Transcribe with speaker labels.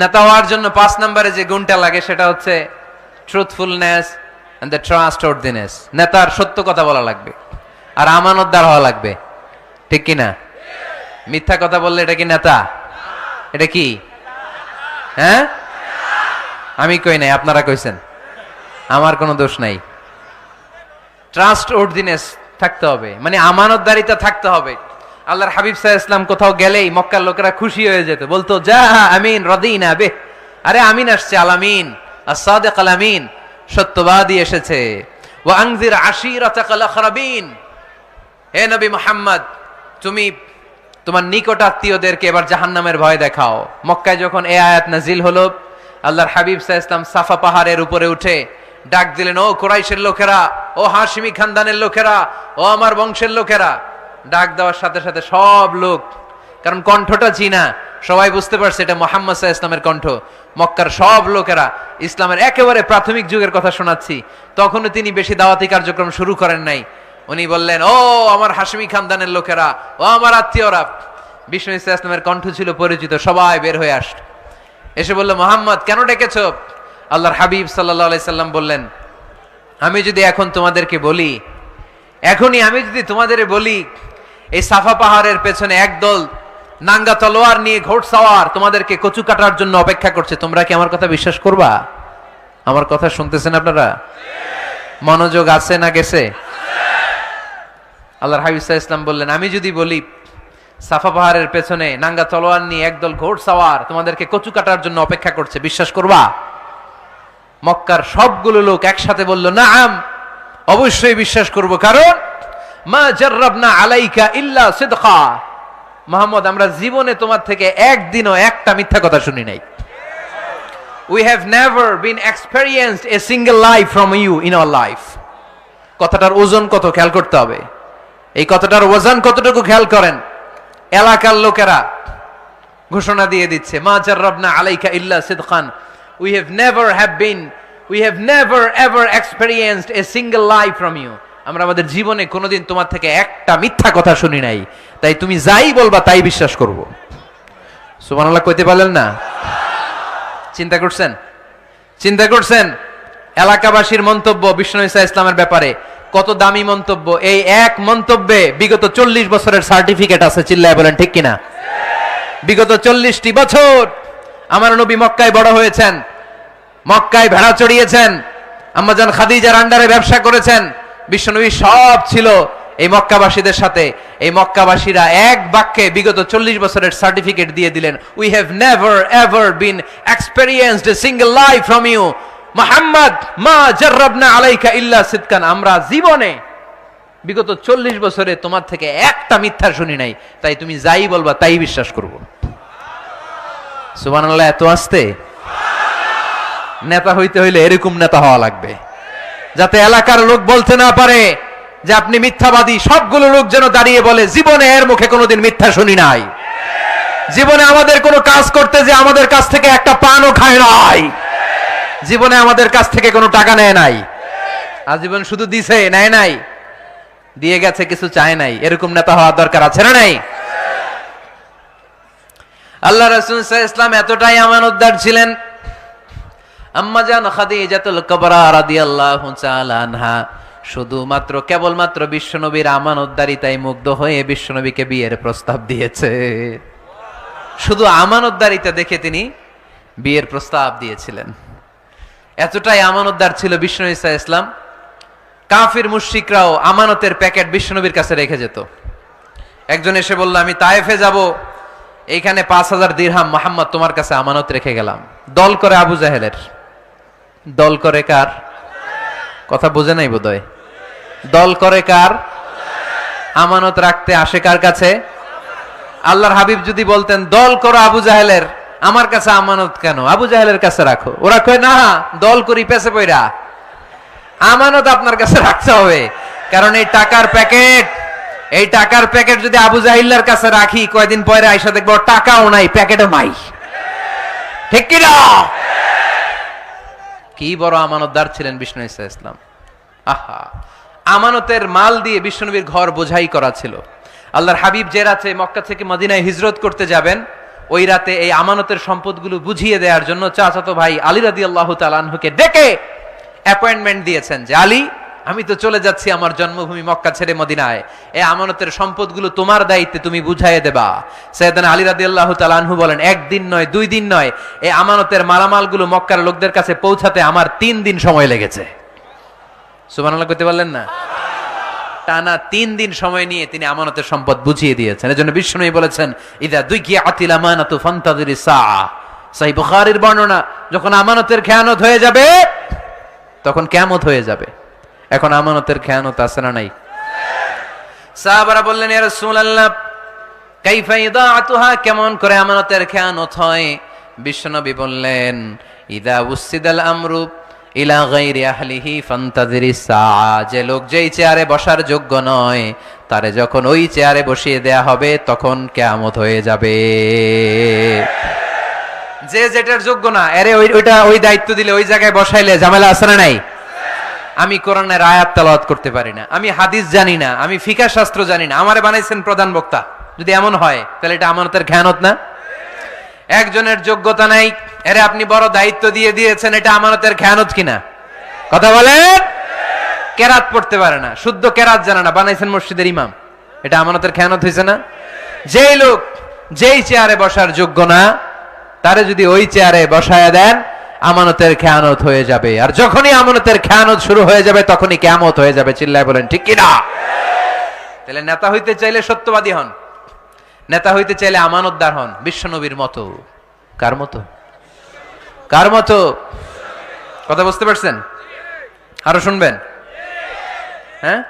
Speaker 1: নেতা হওয়ার জন্য পাঁচ নম্বরে যে গুণটা লাগে সেটা হচ্ছে truthfulness and the trustworthiness নেতার সত্য কথা বলা লাগবে, আর আমানতদার হওয়া লাগবে। ঠিক কি না মিথ্যা কথা বললে এটা কি নেতা? এটা কি? হ্যাঁ? আমি কই নাই, আপনারা কইছেন। আমার কোনো দোষ নাই। ট্রাস্ট অর্দিনেস থাকতে হবে মানে আমানতদারিতা থাকতে হবে। আল্লাহর হাবিব সাহা ইসলাম কোথাও গেলেই মক্কার লোকেরা খুশি হয়ে যেত। বলতো, যা, আমিন, রদিনা বে আরে আমিন আসছে, আলামিন আসাদেক আলামিন, সত্যবাদী এসেছে। ও আংজির আশিরাতাকাল আখরাবিন হে নবী মোহাম্মদ, তুমি তোমার নিকট আত্মীয়দেরকে এবার জাহান্নামের ভয় দেখাও। মক্কায় যখন এ আয়াত নাজিল হলো, আল্লাহর হাবিব সাহ ইসলাম সাফা পাহাড়ের উপরে উঠে ডাক দিলেন, ও কোরাইশের লোকেরা, ও হাশিমি খানদানের লোকেরা, ও আমার বংশের লোকেরা ডাক দেওয়ার সাথে সাথে সব লোক, কারণ কণ্ঠটা চীনা সবাই বুঝতে পারছে এটা মোহাম্মদ সাহা ইসলামের কণ্ঠ। মক্কার সব লোকেরা ইসলামের একেবারে প্রাথমিক যুগের কথা শোনাচ্ছি। তখনও তিনি বেশি দাওয়াতি কার্যক্রম শুরু করেন নাই। উনি বললেন, ও আমার হাসমি খানদানের লোকেরা, ও আমার আত্মীয়রা। বিষ্ণু ইসা ইসলামের কণ্ঠ ছিল পরিচিত, সবাই বের হয়ে আস এসে বলল, মোহাম্মদ, কেন ডেকেছ? আল্লাহর হাবিব সাল্লাহ সাল্লাম বললেন, আমি যদি এখন তোমাদেরকে বলি, এখনই আমি যদি তোমাদের বলি এই সাফা পাহাড়ের পেছনে একদল নাঙ্গা তলোয়ার নিয়ে ঘোড়সাওয়ার তোমাদেরকে কচু কাটার জন্য অপেক্ষা করছে। তোমরা কি আমার কথা বিশ্বাস করবা? আমার কথা শুনতেছেন আপনারা? মনোযোগ আছে না গেছে? আল্লাহর হাবিব সাহা ইসলাম বললেন, আমি যদি বলি, সাফা পাহাড়ের পেছনে নাঙ্গা তলোয়ার নিয়ে একদল ঘোড়সাওয়ার তোমাদেরকে কচু কাটার জন্য অপেক্ষা করছে, বিশ্বাস করবা? মক্কার সবগুলো লোক একসাথে বলল না আম অবশ্যই বিশ্বাস করব। কারণ মা জাররাবনা আলাইকা ইল্লা সিদকা। মোহাম্মদ, আমরা জীবনে তোমার থেকে একদিনও একটা মিথ্যা কথা শুনি নাই। We have never been experienced a single life from you in our life কথাটার ওজন কত, খেয়াল করতে হবে। এই কথাটার ওজন কতটুকু খেয়াল করেন? এলাকার লোকেরা ঘোষণা দিয়ে দিচ্ছে, মা জাররাবনা আলাইকা ইল্লা সিদখান we have never have been we have never ever experienced a single life from you আমরা আমাদের জীবনে কোনোদিন তোমার থেকে একটা মিথ্যা কথা শুনি নাই। তাই তুমি যাই বলবা তাই বিশ্বাস করব। সুবহানাল্লাহ কইতে পারলেন না? চিন্তা করছেন? চিন্তা করছেন? এলাকাবাসীর মন্তব্য বিষ্ণু ইসা ইসলামের ব্যাপারে কত দামি মন্তব্য? এই এক মন্তব্যে বিগত চল্লিশ বছরের সার্টিফিকেট আছে, চিল্লায় বলেন ঠিক কিনা? বিগত চল্লিশটি বছর আমার নবী মক্কায় বড় হয়েছেন, মক্কায় ভেড়া চড়িয়েছেন, আম্মাজান খাদিজার আন্ডারে ব্যবসা করেছেন বিশ্বনবী সব ছিল এই মক্কাবাসীদের সাথে। এই মক্কাবাসীরা এক বাক্যে বিগত চল্লিশ বছরের সার্টিফিকেট দিয়ে দিলেন we have never ever been experienced single life from you Mohammad, মা জাররাবনা আলাইকা ইল্লা সিদকান। আমরা জীবনে বিগত চল্লিশ বছরে তোমার থেকে একটা মিথ্যা শুনি নাই। তাই তুমি যাই বলবা তাই বিশ্বাস করব। সুবহানাল্লাহ, এত আসতে? নেতা হইতে হইলে এরকম নেতা হওয়া লাগবে। যাতে এলাকার লোক বলতে না পারে যে আপনি মিথ্যাবাদী, সবগুলো লোক যেন দাঁড়িয়ে বলে, জীবনে এর মুখে কোনোদিন মিথ্যা শুনি নাই। জীবনে আমাদের কোনো কাজ করতে যে আমাদের কাছ থেকে একটা পানও খায় নাই। জীবনে আমাদের কাছ থেকে কোনো টাকা নেয় নাই। আজীবন শুধু দিছে, নেয় নাই। দিয়ে গেছে, কিছু চায় নাই। এরকম নেতা হওয়ার দরকার আছে না নাই? আল্লাহ রাসূল ইসলাম এতটাই আমানতদার ছিলেন আম্মাজান খাদিজাতুল কুবরা রাদিয়াল্লাহু তাআলা আনহা। শুধুমাত্র, কেবলমাত্র বিশ্বনবীর আমানতদারিতায় মুগ্ধ হয়ে বিশ্বনবীকে বিয়ের প্রস্তাব দিয়েছে। শুধু আমানতদারিতা দেখে তিনি বিয়ের প্রস্তাব দিয়েছিলেন। এতটাই আমানতদার ছিল বিষ্ণু ইসা ইসলাম কাফির মুশরিকরাও আমানতের প্যাকেট বিশ্বনবীর কাছে রেখে যেত। একজন এসে বলল, আমি তায়েফে যাব। এইখানে পাঁচ হাজার দিরহাম মোহাম্মদ তোমার কাছে আমানত রেখে গেলাম। দল করে আবু জাহেলের। দল করে কার? কথা বোঝে নাই বোধহয়। দল করে কার? আমানত রাখতে আসে কার কাছে? আল্লাহর হাবিব যদি বলতেন, দল করো আবু জাহেলের, আমার কাছে আমানত কেন? আবু জাহেলের কাছে রাখো। ওরা কয়, না, দল করি পেছে পইরা। আমানত আপনার কাছে রাখতে হবে। কারণ এই টাকার প্যাকেট, এই টাকার প্যাকেট যদি আবু জাহিল্লার কাছে রাখি, কয়দিন পরে আইসা দেখব টাকাও নাই, প্যাকেটও নাই। ঠিক কি না কি বড় আমানতদার ছিলেন বিষ্ণু ইসা ইসলাম? আহা, আমানতের মাল দিয়ে বিষ্ণুনবীর ঘর বোঝাই করা ছিল। আল্লাহর হাবিব যে রাতে মক্কা থেকে মদিনায় হিজরত করতে যাবেন, ওই রাতে এই আমানতের সম্পদগুলো বুঝিয়ে দেওয়ার জন্য চাচাতো ভাই আলী রাদি আল্লাহ তালানহুকে ডেকে অ্যাপয়েন্টমেন্ট দিয়েছেন যে, আলী আমি তো চলে যাচ্ছি আমার জন্মভূমি মক্কা ছেড়ে মদিনায়। এই আমানতের সম্পদগুলো তোমার দায়িত্বে তুমি বুঝাইয়ে দেবা। সৈয়দান আলী রাদি আল্লাহ তালানহু বলেন, একদিন নয়, দুই দিন নয় এই আমানতের মালামালগুলো মক্কার লোকদের কাছে পৌঁছাতে আমার তিন দিন সময় লেগেছে। সুবহানাল্লাহ করতে পারলেন না? টানা তিন দিন সময় নিয়ে তিনি আমানতের সম্পদ বুঝিয়ে দিয়েছেন। এজন্য বিষ্ণুই বলেছেন, ইদা দুই কি আতিল আমানাতু ফান্তাদিরি সা সাহি বুখারীর বর্ণনা, যখন আমানতের খেয়ানত হয়ে যাবে, তখন কেমত হয়ে যাবে। এখন আমানতের খেয়ানত আছে না নাই? সাহাবারা বললেন, ইয়া রাসূলুল্লাহ, কাইফা ইদাআতুহা? কেমন করে আমানতের খেয়ানত হয়? বিশ্বনবী বললেন, ইদা উসিদাল আমরু ইলা গাইরি আহলিহি ফান্তাদিরি সাআ। যে লোক যেই চেয়ারে বসার যোগ্য নয়, তারে যখন ওই চেয়ারে বসিয়ে দেয়া হবে, তখন কেয়ামত হয়ে যাবে। যে যেটার যোগ্য না আরে ওই ওইটা ওই দায়িত্ব দিলে ওই জায়গায় বসাইলে ঝামেলা আছে না নাই? আমি কোরআনের আয়াত তেলাওয়াত করতে পারি না, আমি হাদিস জানি না, আমি ফিকা শাস্ত্র জানি না, আমারে বানাইছেন প্রধান বক্তা। যদি এমন হয়, তাহলে এটা আমানতের খেয়ানত না? একজনের যোগ্যতা নাই, এরে আপনি বড় দায়িত্ব দিয়ে দিয়েছেন, এটা আমানতের খেয়ানত কিনা? কথা বলেন? কেরাত পড়তে পারে না, শুদ্ধ কেরাত জানে না, বানাইছেন মসজিদের ইমাম। এটা আমানতের খেয়ানত হয়েছে না? যেই লোক যেই চেয়ারে বসার যোগ্য না, তারে যদি ওই চেয়ারে বসায় দেন আমানতের খেয়ানত হয়ে যাবে। আর যখনই আমানতের খেয়ানত শুরু হয়ে যাবে, তখনই কেয়ামত হয়ে যাবে। চিল্লায় বলেন, ঠিক কিনা? তাহলে নেতা হইতে চাইলে সত্যবাদী হন। নেতা হইতে চাইলে আমানতদার হন। বিশ্বনবীর মতো। কার মতো? কার মতো? কথা বুঝতে পারছেন? আরও শুনবেন? হ্যাঁ?